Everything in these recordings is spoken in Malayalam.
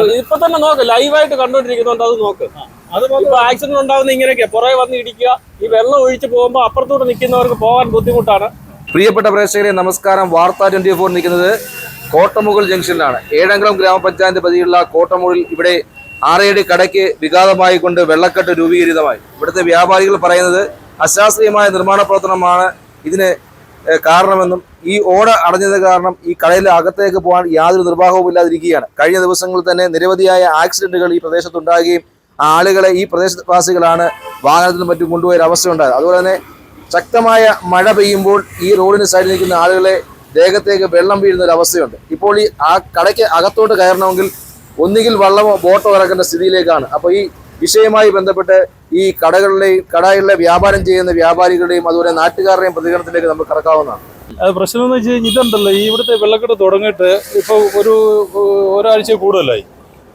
ഇത് ഇപ്പൊ തന്നെ നോക്ക് ലൈവായിട്ട് കണ്ടോണ്ടിരിക്കുന്നുണ്ട് അത് നോക്ക്. അതുപോലെ ഇപ്പൊ ആക്സിഡന്റ് ഉണ്ടാവുന്ന ഇങ്ങനെയൊക്കെ പുറകെ വന്ന് ഇടിക്കുക ഈ വെള്ളം ഒഴിച്ചു പോകുമ്പോ അപ്പുറത്തോട്ട് നിൽക്കുന്നവർക്ക് പോകാൻ ബുദ്ധിമുട്ടാണ്. പ്രിയപ്പെട്ട പ്രേക്ഷകരെ നമസ്കാരം. വാർത്ത ട്വന്റി ഫോർ നിൽക്കുന്നത് കോട്ടമുകൾ ജംഗ്ഷനിലാണ്. ഏഴംകുളം ഗ്രാമപഞ്ചായത്ത് പതിയുള്ള കോട്ടമുകളിൽ ഇവിടെ ആറേടി കടയ്ക്ക് വിഘാതമായി കൊണ്ട് വെള്ളക്കെട്ട് രൂപീകരിതമായി. ഇവിടുത്തെ വ്യാപാരികൾ പറയുന്നത് അശാസ്ത്രീയമായ നിർമ്മാണ പ്രവർത്തനമാണ്. ഇതിന് കാരണമെന്നും ഈ ഓട അടഞ്ഞത് കാരണം ഈ കടയിലെ അകത്തേക്ക് പോകാൻ യാതൊരു നിർവാഹവും ഇല്ലാതിരിക്കുകയാണ്. കഴിഞ്ഞ ദിവസങ്ങളിൽ തന്നെ നിരവധിയായ ആക്സിഡന്റുകൾ ഈ പ്രദേശത്തുണ്ടാകുകയും ആളുകളെ ഈ പ്രദേശവാസികളാണ് വാഹനത്തിൽ മറ്റും കൊണ്ടുപോയൊരു അവസ്ഥയുണ്ടായത്. അതുപോലെ തന്നെ ശക്തമായ മഴ പെയ്യുമ്പോൾ ഈ റോഡിന് സൈഡിൽ നിൽക്കുന്ന ആളുകളെ ദേഹത്തേക്ക് വെള്ളം വീഴുന്ന ഒരു അവസ്ഥയുണ്ട്. ഇപ്പോൾ ഈ ആ കടയ്ക്ക് അകത്തോട്ട് കയറണമെങ്കിൽ ഒന്നുകിൽ വള്ളമോ ബോട്ടോ ഇറക്കേണ്ട സ്ഥിതിയിലേക്കാണ്. അപ്പോൾ ഈ വിഷയവുമായി ബന്ധപ്പെട്ട് ഈ കടകളിലെയും കടകളിലെ വ്യാപാരം ചെയ്യുന്ന വ്യാപാരികളുടെയും അതുപോലെ നാട്ടുകാരുടെയും പ്രതികരണത്തിലേക്ക് നമുക്ക് കടക്കാവുന്നതാണ്. അത് പ്രശ്നം എന്ന് വെച്ച് കഴിഞ്ഞാൽ ഇതുണ്ടല്ലോ ഈ ഇവിടുത്തെ വെള്ളക്കെട്ട് തുടങ്ങിയിട്ട് ഇപ്പോൾ ഒരു ഒരാഴ്ച കൂടുതലായി.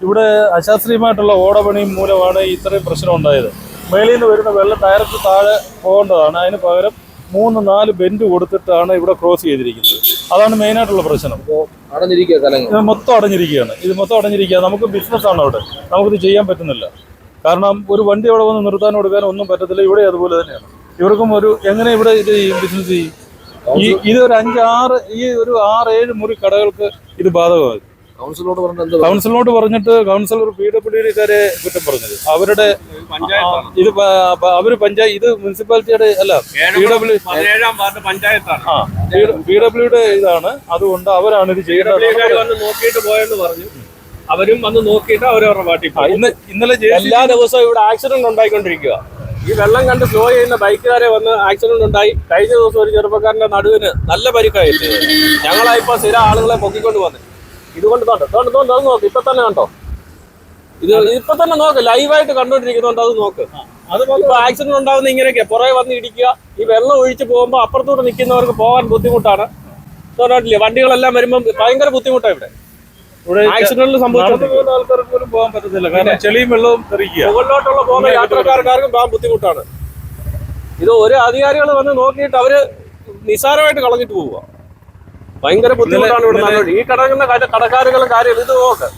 ഇവിടെ അശാസ്ത്രീയമായിട്ടുള്ള ഓടപണിയും മൂലമാണ് ഇത്രയും പ്രശ്നം ഉണ്ടായത്. മേളിൽ നിന്ന് വരുന്ന വെള്ളം ഡയറക്റ്റ് താഴെ പോകേണ്ടതാണ്. അതിന് പകരം മൂന്ന് നാല് ബെൻഡ് കൊടുത്തിട്ടാണ് ഇവിടെ ക്രോസ് ചെയ്തിരിക്കുന്നത്. അതാണ് മെയിനായിട്ടുള്ള പ്രശ്നം. അടഞ്ഞിരിക്കുക മൊത്തം അടഞ്ഞിരിക്കുകയാണ്. ഇത് മൊത്തം അടഞ്ഞിരിക്കുക നമുക്ക് ബിസിനസ്സാണ് അവിടെ. നമുക്കിത് ചെയ്യാൻ പറ്റുന്നില്ല. കാരണം ഒരു വണ്ടി അവിടെ വന്ന് നിർത്താൻ കൊടുക്കാനോ ഒന്നും പറ്റത്തില്ല ഇവിടെ അതുപോലെ തന്നെയാണ്. ഇവർക്കും ഒരു എങ്ങനെ ഇവിടെ ഇത് ബിസിനസ് ചെയ്യും? ഈ ഇത് ഒരു അഞ്ചാറ് ഈ ഒരു ആറ് ഏഴ് മുറി കടകൾക്ക് ഇത് ബാധകമായി കൗൺസിലോട് പറഞ്ഞത് കൗൺസിലോട് കൗൺസിലിനോട് പറഞ്ഞിട്ട് കൗൺസിലർ പി ഡബ്ല്യു ഡിക്കാരെ കുറ്റം പറഞ്ഞത്. അവരുടെ ഇത് അവർ പഞ്ചായത്ത് ഇത് മുനിസിപ്പാലിറ്റിയുടെ അല്ല പി ഡബ്ല്യു പഞ്ചായത്താണ്. ആ പി ഡബ്ല്യുടെ ഇതാണ്. അതുകൊണ്ട് അവരാണ് ഇത് ചെയ്യേണ്ടത് നോക്കിയിട്ട് പോയെന്ന് പറഞ്ഞു. അവരും വന്ന് നോക്കിയിട്ട് അവരവരുടെ പാട്ടി ഇന്ന് ഇന്നലെ എല്ലാ ദിവസവും ഇവിടെ ആക്സിഡന്റ് ഉണ്ടായിക്കൊണ്ടിരിക്കുക. ഈ വെള്ളം കണ്ട് സ്ലോ ചെയ്യുന്ന ബൈക്കുകാരെ വന്ന് ആക്സിഡന്റ് ഉണ്ടായി. കഴിഞ്ഞ ദിവസം ഒരു ചെറുപ്പക്കാരന്റെ നടുവിന് നല്ല പരിക്കായിട്ട് ഞങ്ങളായിപ്പോ സ്ഥിരം ആളുകളെ പൊക്കിക്കൊണ്ട് വന്നു. ഇതുകൊണ്ട് തോണ്ട് തോണ്ട് തോണ്ട് അത് നോക്ക്. ഇപ്പൊ തന്നെ കണ്ടോ? ഇത് ഇപ്പൊ തന്നെ നോക്ക്. ലൈവായിട്ട് കണ്ടോണ്ടിരിക്കുന്നോണ്ട് അത് നോക്ക്. അതുപോലെ ആക്സിഡന്റ് ഉണ്ടാവുന്ന ഇങ്ങനെയൊക്കെ. പുറകെ വന്ന് ഇടിക്കുക. ഈ വെള്ളം ഒഴിച്ചു പോകുമ്പോ അപ്പുറത്തോട്ട് നിൽക്കുന്നവർക്ക് പോകാൻ ബുദ്ധിമുട്ടാണ്. തോന്നിട്ടില്ലേ വണ്ടികളെല്ലാം വരുമ്പോൾ ഭയങ്കര ബുദ്ധിമുട്ടാണ് ഇവിടെ. ഇവിടെ ആക്സിഡന്റിൽ നടന്നു സംഭവിച്ചു പോകുന്ന ആൾക്കാർക്ക് പോലും പോകാൻ പറ്റത്തില്ല. കാരണം ചെളിയും വെള്ളവും തെറിക്കുക. മുകളിലോട്ടുള്ള പോകുന്ന യാത്രക്കാർക്കാർക്കും പോകാൻ ബുദ്ധിമുട്ടാണ്. ഇത് ഒരു അധികാരികൾ വന്ന് നോക്കിയിട്ട് അവർ നിസാരമായിട്ട് കളഞ്ഞിട്ട് പോവുക. ഭയങ്കര ബുദ്ധിമുട്ടാണ് ഇവിടെ ഈ കടങ്ങുന്ന കടക്കാരുകളും കാര്യം ഇത് നോക്ക്.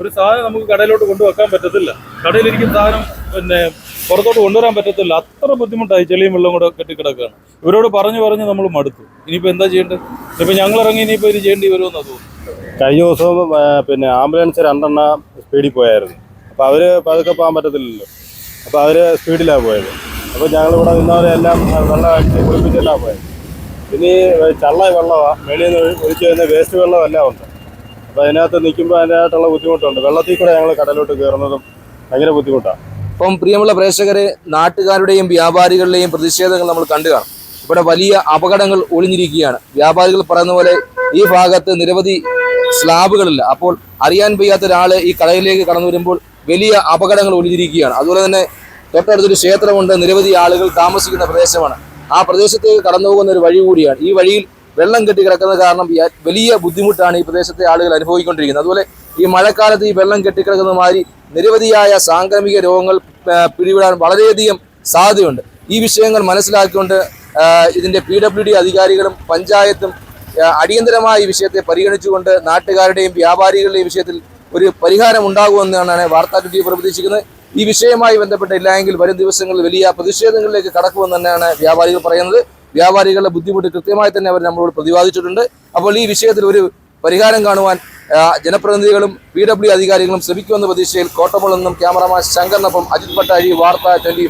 ഒരു സാധനം നമുക്ക് കടയിലോട്ട് കൊണ്ടുവെക്കാൻ പറ്റത്തില്ല. കടയിലിരിക്കുന്ന സാധനം പിന്നെ പുറത്തോട്ട് കൊണ്ടുവരാൻ പറ്റത്തില്ല. അത്ര ബുദ്ധിമുട്ടായി ചെളിയും വെള്ളം കൂടെ കെട്ടിക്കിടക്കുകയാണ്. ഇവരോട് പറഞ്ഞു പറഞ്ഞ് നമ്മൾ മടുത്തു. ഇനിയിപ്പോൾ എന്താ ചെയ്യേണ്ടത്? ഇപ്പം ഞങ്ങൾ ഇറങ്ങി ഇനിയിപ്പോൾ ഇത് ചെയ്യേണ്ടി വരുമോ തോന്നുന്നു. കഴിഞ്ഞ ദിവസം പിന്നെ ആംബുലൻസ് രണ്ടെണ്ണം സ്പീഡിൽ പോയായിരുന്നു. അപ്പോൾ അവർ പതുക്കെ പോകാൻ പറ്റത്തില്ലല്ലോ. അപ്പോൾ അവർ സ്പീഡിലാണ് പോയത്. അപ്പോൾ ഞങ്ങളിവിടെ നിന്നവരെല്ലാം വെള്ളം അടിച്ച് കുളിപ്പിച്ചെല്ലാം പോയത്. ഇനി ചള്ള വെള്ളമാണ് വെളിയിൽ നിന്ന് ഒഴിച്ച് വരുന്ന വേസ്റ്റ് വെള്ളം എല്ലാം ഉണ്ട്. അപ്പോൾ അതിനകത്ത് നിൽക്കുമ്പോൾ അതിന്റെതായിട്ടുള്ള ബുദ്ധിമുട്ടുണ്ട്. വെള്ളത്തിൽ കൂടെ ഞങ്ങൾ കടലോട്ട് കയറുന്നതും ഭയങ്കര ബുദ്ധിമുട്ടാണ് അപ്പം പ്രിയമുള്ള പ്രേക്ഷകരെ നാട്ടുകാരുടെയും വ്യാപാരികളുടെയും പ്രതിഷേധങ്ങൾ നമ്മൾ കണ്ടു കാണും. ഇവിടെ വലിയ അപകടങ്ങൾ ഒളിഞ്ഞിരിക്കുകയാണ്. വ്യാപാരികൾ പറയുന്ന പോലെ ഈ ഭാഗത്ത് നിരവധി സ്ലാബുകളില്ല. അപ്പോൾ അറിയാൻ വയ്യാത്ത ഒരാൾ ഈ കടയിലേക്ക് കടന്നു വരുമ്പോൾ വലിയ അപകടങ്ങൾ ഒളിഞ്ഞിരിക്കുകയാണ്. അതുപോലെ തന്നെ തൊട്ടടുത്തൊരു ക്ഷേത്രമുണ്ട്. നിരവധി ആളുകൾ താമസിക്കുന്ന പ്രദേശമാണ്. ആ പ്രദേശത്തേക്ക് കടന്നു പോകുന്ന ഒരു വഴി കൂടിയാണ്. ഈ വഴിയിൽ വെള്ളം കെട്ടി കിടക്കുന്നത് കാരണം വലിയ ബുദ്ധിമുട്ടാണ് ഈ പ്രദേശത്തെ ആളുകൾ അനുഭവിക്കൊണ്ടിരിക്കുന്നത്. അതുപോലെ ഈ മഴക്കാലത്ത് ഈ വെള്ളം കെട്ടിക്കിടക്കുന്ന മാതിരി നിരവധിയായ സാംക്രമിക രോഗങ്ങൾ പിടിവിടാൻ വളരെയധികം സാധ്യതയുണ്ട്. ഈ വിഷയങ്ങൾ മനസ്സിലാക്കിക്കൊണ്ട് ഇതിന്റെ പി ഡബ്ല്യു ഡി അധികാരികളും പഞ്ചായത്തും അടിയന്തരമായ ഈ വിഷയത്തെ പരിഗണിച്ചുകൊണ്ട് നാട്ടുകാരുടെയും വ്യാപാരികളുടെയും വിഷയത്തിൽ ഒരു പരിഹാരം ഉണ്ടാകുമെന്നാണ് വാർത്താ ട്വന്റി പ്രതീക്ഷിക്കുന്നത്. ഈ വിഷയവുമായി ബന്ധപ്പെട്ട് ഇല്ലായെങ്കിൽ വരും ദിവസങ്ങളിൽ വലിയ പ്രതിഷേധങ്ങളിലേക്ക് കടക്കുമെന്ന് തന്നെയാണ് വ്യാപാരികൾ പറയുന്നത്. വ്യാപാരികളുടെ ബുദ്ധിമുട്ട് കൃത്യമായി തന്നെ അവർ നമ്മളോട് പ്രതിപാദിച്ചിട്ടുണ്ട്. അപ്പോൾ ഈ വിഷയത്തിൽ ഒരു പരിഹാരം കാണുവാൻ ജനപ്രതിനിധികളും പി ഡബ്ല്യു അധികാരികളും ശ്രമിക്കുമെന്ന പ്രതീക്ഷയിൽ കോട്ടമുളെന്നും ക്യാമറമാൻ ശങ്കറിനൊപ്പം അജിത് പട്ടാഴി വാർത്ത ട്വന്റി